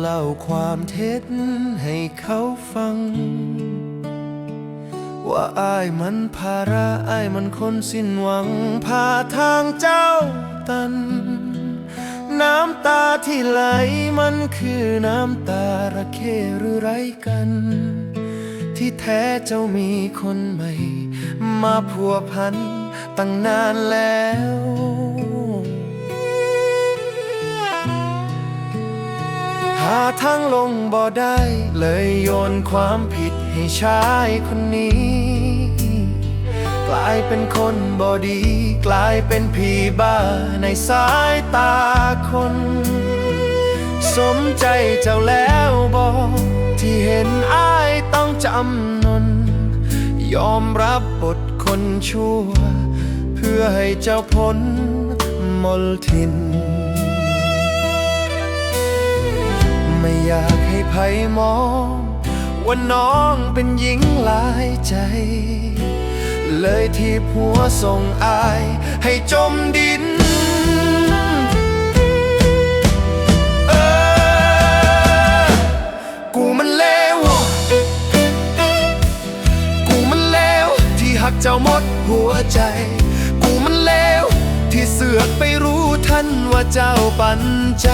เล่าความเท็จให้เขาฟัง ว่าอายมันภาระอายมันคนสิ้นหวัง พาทางเจ้าตัน น้ำตาที่ไหลมันคือน้ำตาระเคหรือไรกัน ที่แท้เจ้ามีคนใหม่ มาพัวพันตั้งนานแล้ว หาทางลงบ่ได้ เลยโยนความผิดให้ชายคนนี้ กลายเป็นคนบ่ดี กลายเป็นผีบ้าในสายตาคน สมใจเจ้าแล้วบอกที่เห็นอ้ายต้องจำนน ยอมรับบทคนชั่ว เพื่อให้เจ้าพ้นมลทินากให้ใครมอง ว่าน้องเป็นหญิงหลายใจ เลยที่ผัวส่งอาย ให้จมดินเออกูมันเลวกูมันเลวที่หักเจ้าหมดหัวใจ กูมันเลวที่เสือกไปรู้ทันว่าเจ้าปันใจ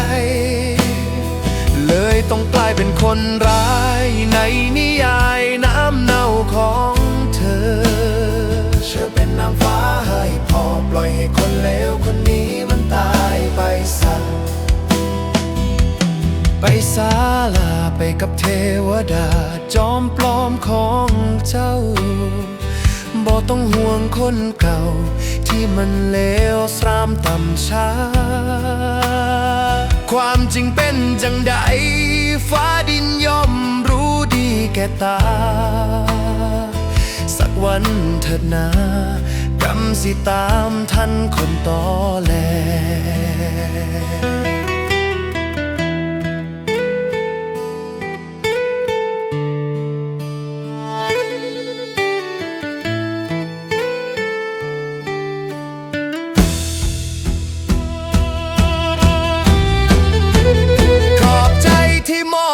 เลยต้องกลายเป็นคนร้ายในนิยายน้ำเน่าของเธอเชื่อเป็นนางฟ้าให้พอปล่อยให้คนเลวคนนี้มันตายไปซะไปศาลาไปกับเทวดาจอมปลอมของเจ้าบ่ต้องห่วงคนเก่า ที่มันเลวสรามต่ำช้า ความจริงเป็นจังใด ฟ้าดินย่อมรู้ดีแก่ตา สักวันเถิดนากรรมสิตามท่านคนต่อแล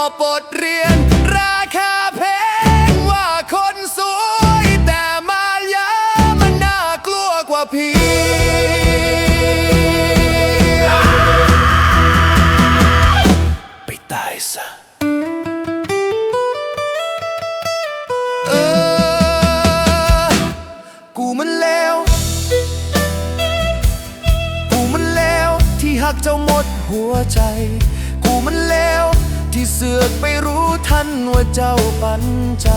บบทเรียน ราคาแพงว่าคนสวย แต่มายามันน่ากลัวกว่าพี่ไปตายซะเออ กูมันเลวกูมันเลวที่หักเจ้าหมดหัวใจ กูมันเลว ที่เสือกไปรู้ทันว่าเจ้าปันใจ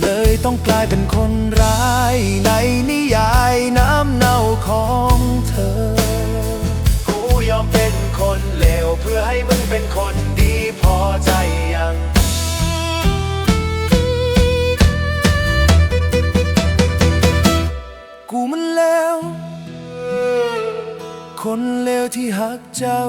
เลยต้องกลายเป็นคนร้ายในนิยายน้ำเน่าของเธอ กูยอมเป็นคนเลวเพื่อให้มึงเป็นคนดีพอใจยังกูมันเลวคนเลวที่หักเจ้า